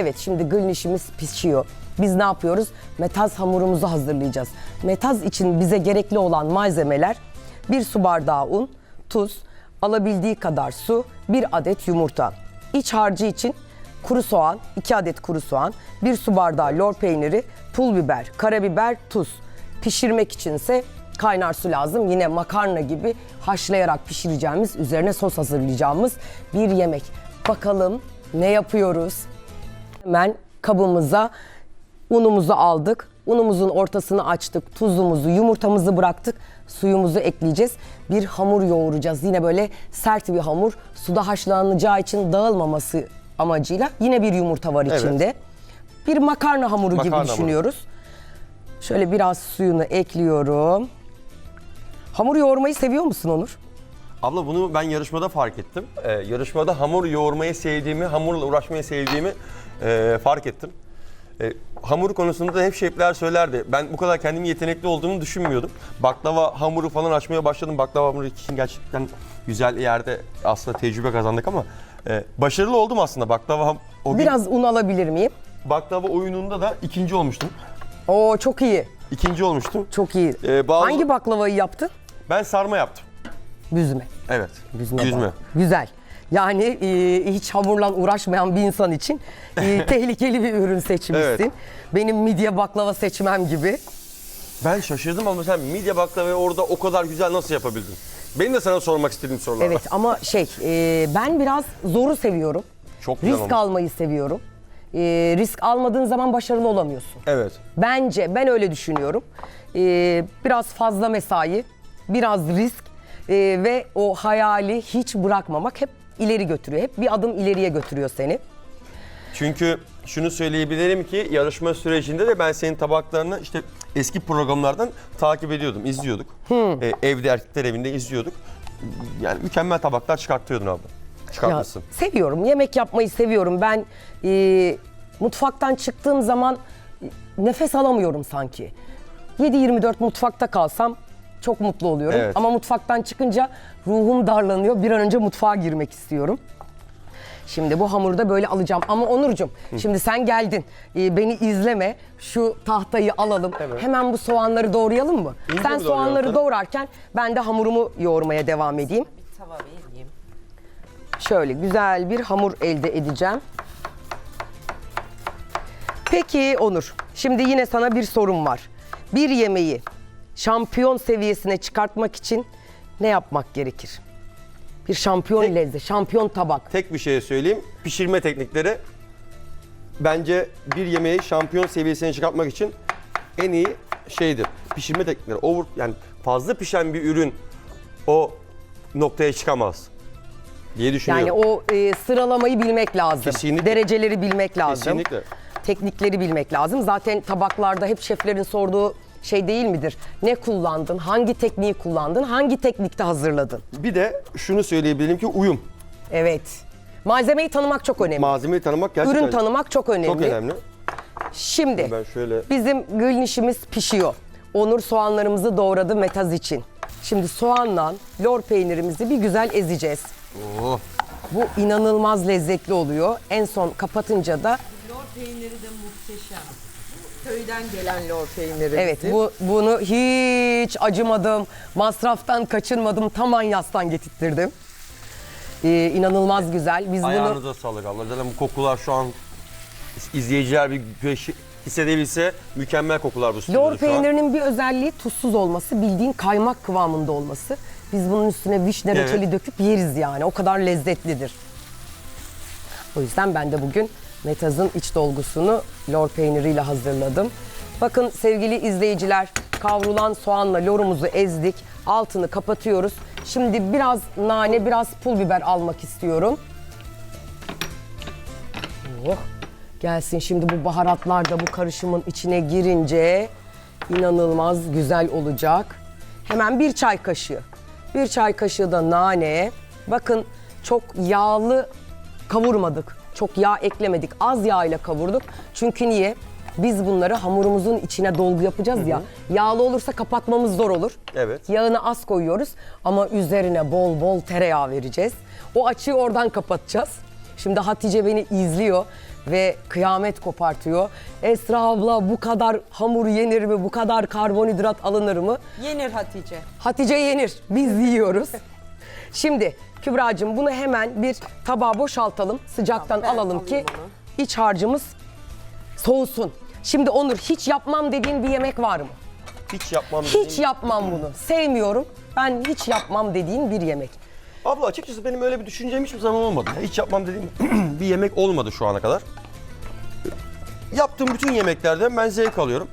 Evet şimdi gılnişimiz pişiyor. Biz ne yapıyoruz? Metaz hamurumuzu hazırlayacağız. Metaz için bize gerekli olan malzemeler bir su bardağı un, tuz, alabildiği kadar su, bir adet yumurta. İç harcı için kuru soğan, 2 adet kuru soğan, 1 su bardağı lor peyniri, pul biber, karabiber, tuz. Pişirmek içinse kaynar su lazım. Yine makarna gibi haşlayarak pişireceğimiz, üzerine sos hazırlayacağımız bir yemek. Bakalım ne yapıyoruz? Hemen kabımıza unumuzu aldık. Unumuzun ortasını açtık. Tuzumuzu, yumurtamızı bıraktık. Suyumuzu ekleyeceğiz. Bir hamur yoğuracağız. Yine böyle sert bir hamur. Suda haşlanacağı için dağılmaması amacıyla yine bir yumurta var Evet. içinde. Bir makarna hamuru Makarna gibi hamuru. düşünüyoruz. Şöyle biraz suyunu ekliyorum. Hamur yoğurmayı seviyor musun Onur? Abla bunu ben yarışmada fark ettim. Ee, yarışmada hamur yoğurmayı sevdiğimi, hamurla uğraşmayı sevdiğimi e, fark ettim. E, hamur konusunda da hep şefler söylerdi. Ben bu kadar kendimi yetenekli olduğumu düşünmüyordum. Baklava hamuru falan açmaya başladım. Baklava hamuru için gerçekten güzel yerde aslında tecrübe kazandık ama e, başarılı oldum aslında. Baklava ham- o gün Biraz un alabilir miyim? baklava oyununda da ikinci olmuştum. Oo çok iyi. İkinci olmuştum. Çok iyi. Ee, bazı- Hangi baklavayı yaptın? Ben sarma yaptım. Büzme. Evet. Büzme. Yüzme. Güzel. Yani e, hiç hamurla uğraşmayan bir insan için e, tehlikeli bir ürün seçmişsin. Evet. Benim midye baklava seçmem gibi. Ben şaşırdım ama sen midye baklavayı orada o kadar güzel nasıl yapabildin? Benim de sana sormak istediğim sorular var. Evet ama şey e, ben biraz zoru seviyorum. Çok güzel Risk olmuş. almayı seviyorum. E, risk almadığın zaman başarılı olamıyorsun. Evet. Bence ben öyle düşünüyorum. E, biraz fazla mesai, biraz risk e, ve o hayali hiç bırakmamak hep ileri götürüyor. Hep bir adım ileriye götürüyor seni. Çünkü şunu söyleyebilirim ki yarışma sürecinde de ben senin tabaklarını işte eski programlardan takip ediyordum, izliyorduk. Ee, evde erkekler evinde izliyorduk. Yani mükemmel tabaklar çıkartıyordun abla. Ya, Çıkartmışsın. seviyorum. Yemek yapmayı seviyorum. Ben e, mutfaktan çıktığım zaman nefes alamıyorum sanki. 7-24 mutfakta kalsam çok mutlu oluyorum. Evet. Ama mutfaktan çıkınca ruhum darlanıyor. Bir an önce mutfağa girmek istiyorum. Şimdi bu hamuru da böyle alacağım. Ama Onurcuğum şimdi sen geldin. E, beni izleme. Şu tahtayı alalım. Evet. Hemen bu soğanları doğrayalım mı? İnce sen mi soğanları canım? doğrarken ben de hamurumu yoğurmaya devam edeyim. Tava vereyim. Şöyle güzel bir hamur elde edeceğim. Peki Onur, şimdi yine sana bir sorum var. Bir yemeği şampiyon seviyesine çıkartmak için ne yapmak gerekir? Bir şampiyon Tek- lezzet, şampiyon tabak. Tek bir şey söyleyeyim. Pişirme teknikleri bence bir yemeği şampiyon seviyesine çıkartmak için en iyi şeydir. Pişirme teknikleri. Over, yani fazla pişen bir ürün o noktaya çıkamaz diye düşünüyorum. Yani o e, sıralamayı bilmek lazım. Kesinlikle. Dereceleri bilmek lazım. Kesinlikle. Teknikleri bilmek lazım. Zaten tabaklarda hep şeflerin sorduğu şey değil midir? Ne kullandın? Hangi tekniği kullandın? Hangi teknikte hazırladın? Bir de şunu söyleyebilirim ki uyum. Evet. Malzemeyi tanımak çok önemli. Malzemeyi tanımak gerçekten Ürün tanımak çok önemli. çok önemli. Şimdi Ben şöyle bizim gülnişimiz pişiyor. Onur soğanlarımızı doğradı metaz için. Şimdi soğanla lor peynirimizi bir güzel ezeceğiz. oh, Bu inanılmaz lezzetli oluyor. En son kapatınca da Lor peyniri de muhteşem. Köyden gelen lor peyniri. evet bu bunu hiç acımadım. Masraftan kaçınmadım. Tam anyastan getirttirdim. Ee, inanılmaz güzel. Biz bunu ayağınıza sağlık abla. Zaten bu kokular şu an izleyiciler bir güneşi hissedebilse mükemmel kokular bu stüdyoda Lor şu an. peynirinin bir özelliği tuzsuz olması, bildiğin kaymak kıvamında olması. Biz bunun üstüne vişne Evet. reçeli döküp yeriz yani. O kadar lezzetlidir. O yüzden ben de bugün Metaz'ın iç dolgusunu lor peyniriyle hazırladım. Bakın sevgili izleyiciler, kavrulan soğanla lorumuzu ezdik. Altını kapatıyoruz. Şimdi biraz nane, biraz pul biber almak istiyorum. Oh, gelsin şimdi bu baharatlar da bu karışımın içine girince inanılmaz güzel olacak. Hemen bir çay kaşığı. Bir çay kaşığı da nane. Bakın çok yağlı kavurmadık. Çok yağ eklemedik. Az yağ ile kavurduk. Çünkü niye? Biz bunları hamurumuzun içine dolgu yapacağız ya. Yağlı olursa kapatmamız zor olur. Evet. Yağını az koyuyoruz ama üzerine bol bol tereyağı vereceğiz. O açığı oradan kapatacağız. Şimdi Hatice beni izliyor. ve kıyamet kopartıyor. Esra abla bu kadar hamur yenir mi? Bu kadar karbonhidrat alınır mı? Yenir Hatice. Hatice yenir. Biz yiyoruz. Şimdi Kübra'cığım bunu hemen bir tabağa boşaltalım. Sıcaktan Tamam, ben alalım ki alayım iç harcımız soğusun. Şimdi Onur hiç yapmam dediğin bir yemek var mı? Hiç yapmam dediğim- Hiç yapmam bunu. Sevmiyorum. Ben hiç yapmam dediğin bir yemek. Abla açıkçası benim öyle bir düşüncem hiçbir zaman olmadı. Hiç yapmam dediğim bir yemek olmadı şu ana kadar. Yaptığım bütün yemeklerden ben zevk alıyorum.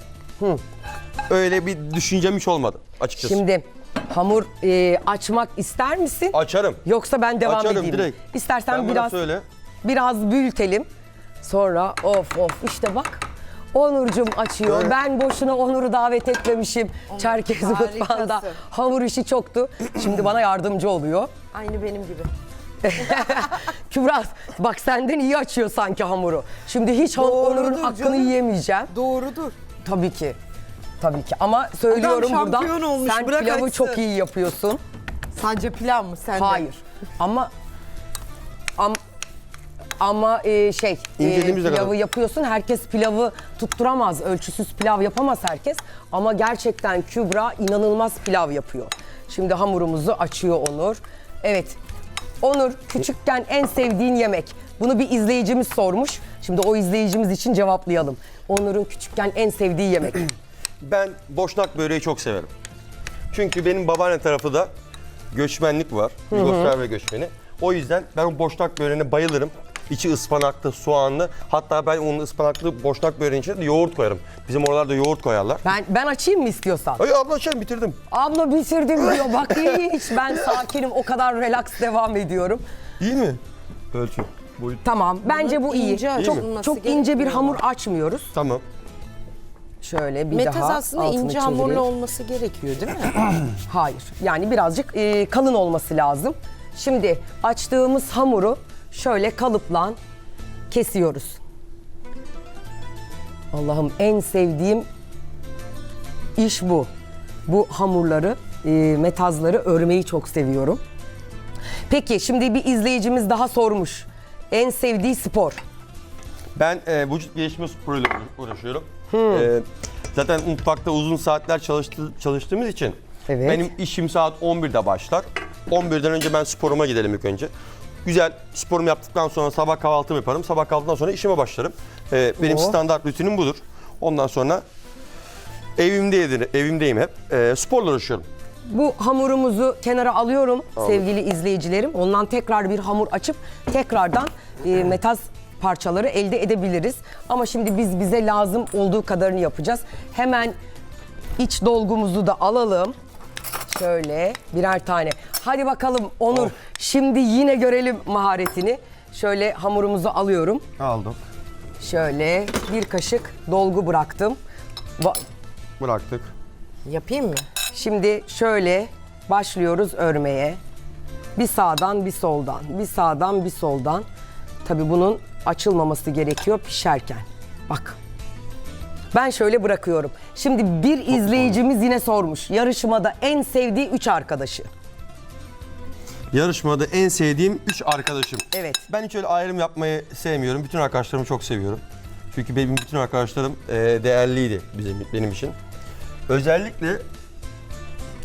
Öyle bir düşüncem hiç olmadı açıkçası. Şimdi hamur e, açmak ister misin? Açarım. Yoksa ben devam Açarım edeyim. mi? direkt. İstersen Sen bana biraz söyle. biraz büyütelim. Sonra of of işte bak. Onurcuğum açıyor. Evet. Ben boşuna Onur'u davet etmemişim. Çerkez harikasın. mutfağında hamur işi çoktu. Şimdi bana yardımcı oluyor. Aynı benim gibi. Kübra bak senden iyi açıyor sanki hamuru. Şimdi hiç Doğrudur Onur'un hakkını canım. yiyemeyeceğim. Doğrudur. Tabii ki. Tabii ki ama söylüyorum Adam buradan şampiyon olmuş, sen bırak pilavı açsın. çok iyi yapıyorsun. Sadece pilav mı sende? Hayır. Ama am, ama e, şey e, İnceliğimize pilavı kadar. yapıyorsun. Herkes pilavı tutturamaz. Ölçüsüz pilav yapamaz herkes. Ama gerçekten Kübra inanılmaz pilav yapıyor. Şimdi hamurumuzu açıyor Onur. Evet. Onur küçükken en sevdiğin yemek. Bunu bir izleyicimiz sormuş. Şimdi o izleyicimiz için cevaplayalım. Onur'un küçükken en sevdiği yemek. Ben boşnak böreği çok severim. Çünkü benim babaanne tarafı da göçmenlik var. Yugoslavya göçmeni. O yüzden ben boşnak böreğine bayılırım. İçi ıspanaklı, soğanlı. Hatta ben onun ıspanaklı boşnak böreğin içine de yoğurt koyarım. Bizim oralarda yoğurt koyarlar. Ben ben açayım mı istiyorsan? Ay abla sen bitirdim. Abla bitirdim diyor. Bak hiç ben sakinim. O kadar relax devam ediyorum. İyi mi? Ölçü. Boyut. Tamam. Bence bu iyi. ince Çok açılması çok ince bir gerekmiyor hamur mu? açmıyoruz. Tamam. Şöyle bir Metaz daha aslında altını ince çevireyim. hamurlu olması gerekiyor değil mi? Hayır. Yani birazcık e, kalın olması lazım. Şimdi açtığımız hamuru şöyle kalıpla kesiyoruz. Allah'ım en sevdiğim iş bu. Bu hamurları, e, metazları örmeyi çok seviyorum. Peki şimdi bir izleyicimiz daha sormuş. En sevdiği spor. Ben e, vücut geliştirme sporuyla uğraşıyorum. E, zaten mutfakta uzun saatler çalıştı, çalıştığımız için Evet. benim işim saat 11'de başlar. 11'den önce ben sporuma gidelim ilk önce. Güzel sporumu yaptıktan sonra sabah kahvaltımı yaparım. Sabah kahvaltıdan sonra işime başlarım. E, benim Oo. standart rutinim budur. Ondan sonra evimdeydim, evimdeyim hep. E, sporla uğraşıyorum. Bu hamurumuzu kenara alıyorum sevgili izleyicilerim. Ondan tekrar bir hamur açıp tekrardan e, metaz parçaları elde edebiliriz. Ama şimdi biz bize lazım olduğu kadarını yapacağız. Hemen iç dolgumuzu da alalım. Şöyle birer tane. Hadi bakalım Onur. Of. Şimdi yine görelim maharetini. Şöyle hamurumuzu alıyorum. Aldım. Şöyle bir kaşık dolgu bıraktım. Va- Bıraktık. Yapayım mı? Şimdi şöyle başlıyoruz örmeye. Bir sağdan bir soldan, bir sağdan bir soldan. Tabii bunun açılmaması gerekiyor pişerken. Bak. Ben şöyle bırakıyorum. Şimdi bir izleyicimiz yine sormuş. Yarışmada en sevdiği üç arkadaşı. Yarışmada en sevdiğim 3 arkadaşım. Evet. Ben hiç öyle ayrım yapmayı sevmiyorum. Bütün arkadaşlarımı çok seviyorum. Çünkü benim bütün arkadaşlarım e, değerliydi bizim benim için. Özellikle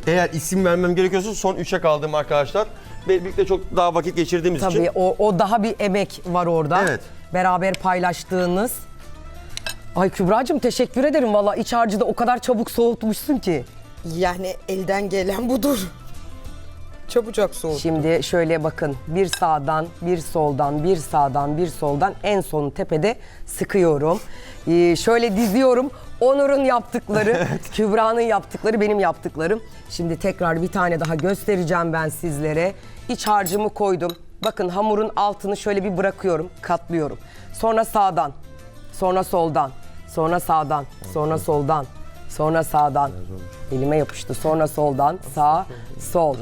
eğer isim vermem gerekiyorsa son 3'e kaldığım arkadaşlar. Birlikte çok daha vakit geçirdiğimiz için. Tabii o, o daha bir emek var orada. Evet. Beraber paylaştığınız. Ay Kübra'cığım teşekkür ederim. Valla iç harcı da o kadar çabuk soğutmuşsun ki. Yani elden gelen budur. Çabucak soğuk. Şimdi şöyle bakın bir sağdan bir soldan bir sağdan bir soldan en son tepede sıkıyorum. Ee, şöyle diziyorum. Onur'un yaptıkları, Kübra'nın yaptıkları, benim yaptıklarım. Şimdi tekrar bir tane daha göstereceğim ben sizlere. İç harcımı koydum. Bakın hamurun altını şöyle bir bırakıyorum, katlıyorum. Sonra sağdan, sonra soldan, sonra sağdan, sonra soldan, sonra sağdan. Elime yapıştı. Sonra soldan, sağ, sol.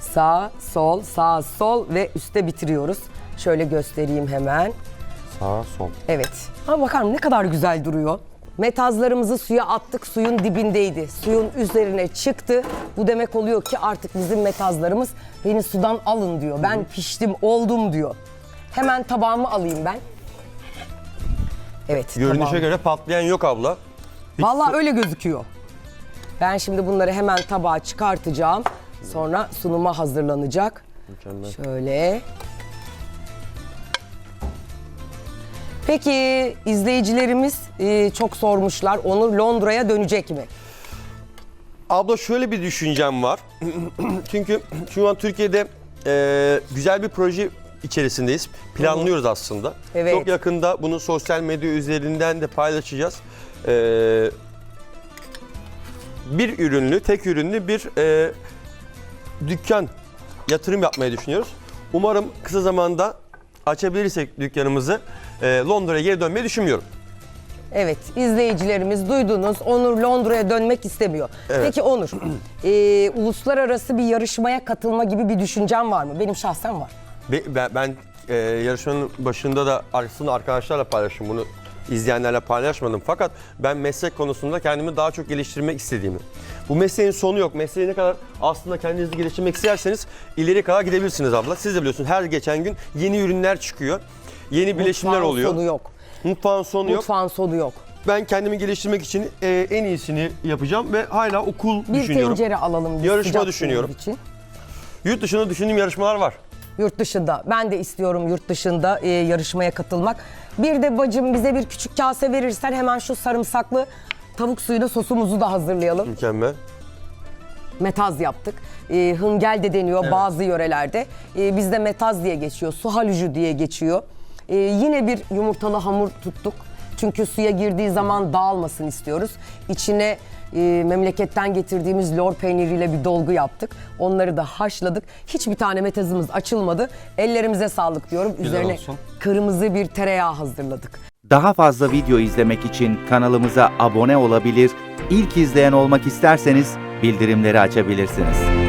Sağ, sol, sağ, sol ve üste bitiriyoruz. Şöyle göstereyim hemen. Sağ, sol. Evet. Ama bakar mısın ne kadar güzel duruyor. Metazlarımızı suya attık, suyun dibindeydi. Suyun üzerine çıktı. Bu demek oluyor ki artık bizim metazlarımız beni sudan alın diyor. Ben piştim, oldum diyor. Hemen tabağımı alayım ben. Evet. Görünüşe tamam. göre patlayan yok abla. Hiç Vallahi öyle gözüküyor. Ben şimdi bunları hemen tabağa çıkartacağım. Sonra sunuma hazırlanacak. Mükemmel. Şöyle. Peki izleyicilerimiz e, çok sormuşlar. Onur Londra'ya dönecek mi? Abla şöyle bir düşüncem var. Çünkü şu an Türkiye'de e, güzel bir proje içerisindeyiz. Planlıyoruz aslında. Evet. Çok yakında bunu sosyal medya üzerinden de paylaşacağız. E, bir ürünlü, tek ürünlü bir e, dükkan yatırım yapmayı düşünüyoruz. Umarım kısa zamanda açabilirsek dükkanımızı e, Londra'ya geri dönmeyi düşünmüyorum. Evet izleyicilerimiz duydunuz. Onur Londra'ya dönmek istemiyor. Evet. Peki Onur, e, uluslararası bir yarışmaya katılma gibi bir düşüncen var mı? Benim şahsen var. Be- Ben, ben e, yarışmanın başında da aslında arkadaşlarla paylaştım bunu izleyenlerle paylaşmadım. Fakat ben meslek konusunda kendimi daha çok geliştirmek istediğimi. Bu mesleğin sonu yok. Mesleği ne kadar aslında kendinizi geliştirmek isterseniz ileri kadar gidebilirsiniz abla. Siz de biliyorsunuz her geçen gün yeni ürünler çıkıyor. Yeni bileşimler Mutfağın oluyor. sonu yok. Mutfağın sonu yok. Mutfağın sonu yok. Ben kendimi geliştirmek için e, en iyisini yapacağım ve hala okul Bir düşünüyorum. tencere alalım. biz Yarışma sıcak suyumuz düşünüyorum. Için. Yurt dışında düşündüğüm yarışmalar var. Yurt dışında. Ben de istiyorum yurt dışında e, yarışmaya katılmak. Bir de bacım bize bir küçük kase verirsen hemen şu sarımsaklı tavuk suyuyla sosumuzu da hazırlayalım. Mükemmel. Metaz yaptık. E, hıngel de deniyor bazı yörelerde. E, bizde metaz diye geçiyor. Su halücü diye geçiyor. E, yine bir yumurtalı hamur tuttuk. Çünkü suya girdiği zaman dağılmasın istiyoruz. İçine e, memleketten getirdiğimiz lor peyniriyle bir dolgu yaptık. Onları da haşladık. Hiçbir tane metazımız açılmadı. Ellerimize sağlık diyorum. Üzerine olsun. kırmızı bir tereyağı hazırladık. Daha fazla video izlemek için kanalımıza abone olabilir, ilk izleyen olmak isterseniz bildirimleri açabilirsiniz.